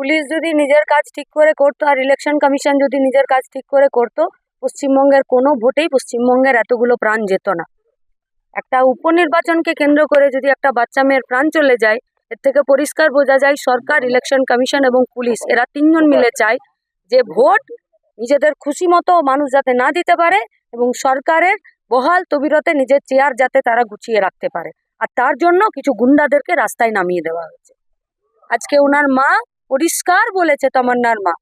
Police যদি নিজের কাজ ঠিক করে করতো আর ইলেকশন কমিশন যদি নিজের কাজ ঠিক করে করতো, পশ্চিমবঙ্গের কোনো ভোটেই পশ্চিমবঙ্গের এতগুলো প্রাণ যেত না। একটা উপনির্বাচনকে কেন্দ্র করে যদি একটা বাচ্চা মেয়ের প্রাণ চলে যায়, এর থেকে পরিষ্কার বোঝা যায় সরকার ইলেকশন কমিশন এবং পুলিশ, এরা তিনজন মিলে চায় যে ভোট নিজেদের খুশি মতো মানুষ যাতে না দিতে পারে এবং সরকারের বহাল তবিরতে নিজের চেয়ার যাতে তারা গুছিয়ে রাখতে পারে। আর তার জন্য কিছু গুন্ডাদেরকে রাস্তায় নামিয়ে দেওয়া হয়েছে। আজকে ওনার মা পরিষ্কার বলেছে তমান্নার মা।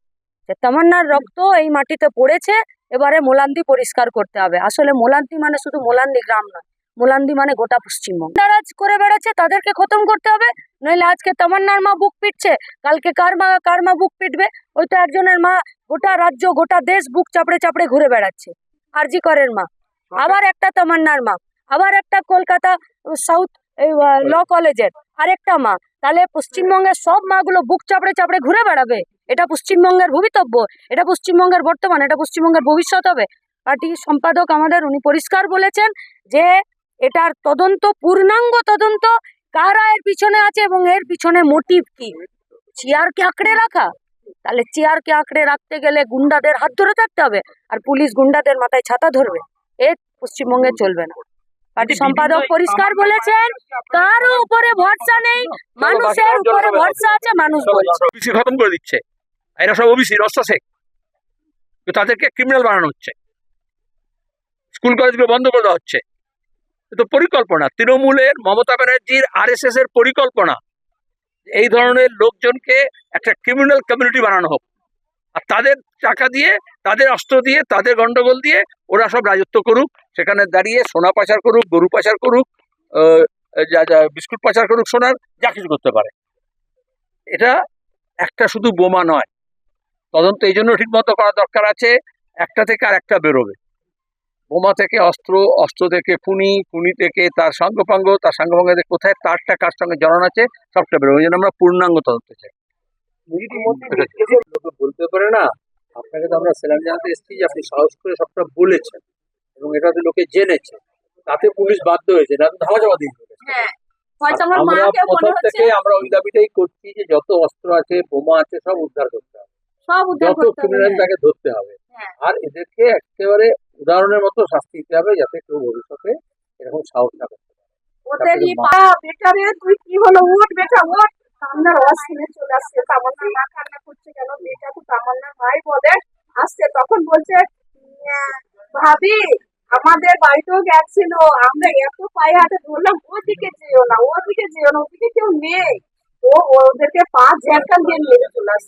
যে তমান্নার রক্ত এই মাটিতে পড়েছে এবারে মোলান্দি পরিষ্কার করতে হবে। আসলে মোলান্দি মানে শুধু মোলান্দি গ্রাম নয় মোলান্দি মানে গোটা পশ্চিমবঙ্গ। নারাজ করে বেড়াচ্ছে তাদেরকে খতম করতে হবে। নইলে আজকে তমান্নার মা বুক পিটছে কালকে কার মা কার মা বুক পিটবে ওই তো একজনের মা গোটা রাজ্য গোটা দেশ বুক চাপড়ে চাপড়ে ঘুরে বেড়াচ্ছে। আরজি করের মা। আবার একটা তমান্নার মা। আবার একটা কলকাতা সাউথ ল কলেজের। আরেকটা মা তাহলে পশ্চিমবঙ্গের সব মাগুলো বুক চাপড়ে চাপড়ে ঘুরে বেড়াবে। এটা পশ্চিমবঙ্গের ভবিতব্য এটা পশ্চিমবঙ্গের বর্তমান এটা পশ্চিমবঙ্গের ভবিষ্যৎ হবে। পার্টি সম্পাদক আমাদের উনি পরিষ্কার বলেছেন যে এটার তদন্ত পূর্ণাঙ্গ তদন্ত কারা এর পিছনে আছে এবং এর পিছনে মোটিভ কি? চেয়ারকে আঁকড়ে রাখা? তাহলে চেয়ারকে আঁকড়ে রাখতে গেলে গুন্ডাদের হাত ধরে থাকতে হবে আর পুলিশ গুন্ডাদের মাথায় ছাতা ধরবে। এ পশ্চিমবঙ্গে চলবে না। সম্পাদক পরিষ্কার বলেছেন কারও উপরে ভরসা নেই মানুষের উপরে ভরসা আছে মানুষ বলছে। খতম করে দিচ্ছে। এরা সব ওবিসি রস্তা শেখ। তো তাদেরকে ক্রিমিনাল বানানো হচ্ছে। স্কুল কলেজগুলো বন্ধ করে দেওয়া হচ্ছে। তো পরিকল্পনা তৃণমূলের মমতা ব্যানার্জির আর এস এস এর পরিকল্পনা এই ধরনের লোকজনকে একটা ক্রিমিনাল কমিউনিটি বানানো হোক। আর তাদের টাকা দিয়ে, তাদের অস্ত্র দিয়ে, তাদের গন্ডগোল দিয়ে ওরা সব রাজত্ব করুক। সেখানে দাঁড়িয়ে সোনা পাচার করুক, গরু পাচার করুক যা যা, বিস্কুট পাচার করুক, সোনার, যা কিছু করতে পারে। এটা একটা শুধু বোমা নয়। তদন্ত এই জন্য ঠিকমতো করা দরকার আছে, একটা থেকে আর একটা বেরোবে। বোমা থেকে অস্ত্র অস্ত্র থেকে খুনি খুনি থেকে তার সাঙ্গপাঙ্গ তার সাঙ্গপাঙ্গ থেকে কোথায়, তারটা কার সঙ্গে জড়ানো আছে, সবটা বেরোবে। ওই জন্য আমরা পূর্ণাঙ্গ তদন্ত চাই। বলতে পারে না আপনাকে তো আমরা সেলাম জানাতে এসেছি যে আপনি সাহস করে সবটা বলেছেন এবং এটা তো লোকে জেনেছে। তাতে পুলিশ বাধ্য হয়েছে না তো ধামাচাপা দিয়ে। হ্যাঁ আমার আমরা প্রথম থেকে আমরা ওই দাবিটাই করছি যে যত অস্ত্র আছে বোমা আছে সব উদ্ধার করতে হবে। যত ক্রিমিনাল তাকে ধরতে হবে। হ্যাঁ। আর এদেরকে একেবারে উদাহরণের মতো শাস্তি দিতে হবে যাতে কেউ ভবিষ্যতে এরকম সাহস না করতে পারে। ওদেরই পা বেটা তুই কি হলো? উঠ বেটা উঠ কান্নার আওয়াজ শুনে চলে আসছে মা কান্না করছে কেন? মেয়েটা তো তামান্নার মাই বলে। আসছে তখন বলছে ভাবি, আমাদের বাড়িতেও গেছিল। আমরা এত পায়ে হাতে ধরলাম, ওদিকে যেও না, ওদিকে যেও না, ওদিকে কেউ নেই। ও, ওদেরকে পা ঝ্যাঁকান দিয়ে নিয়ে চলে আসছে।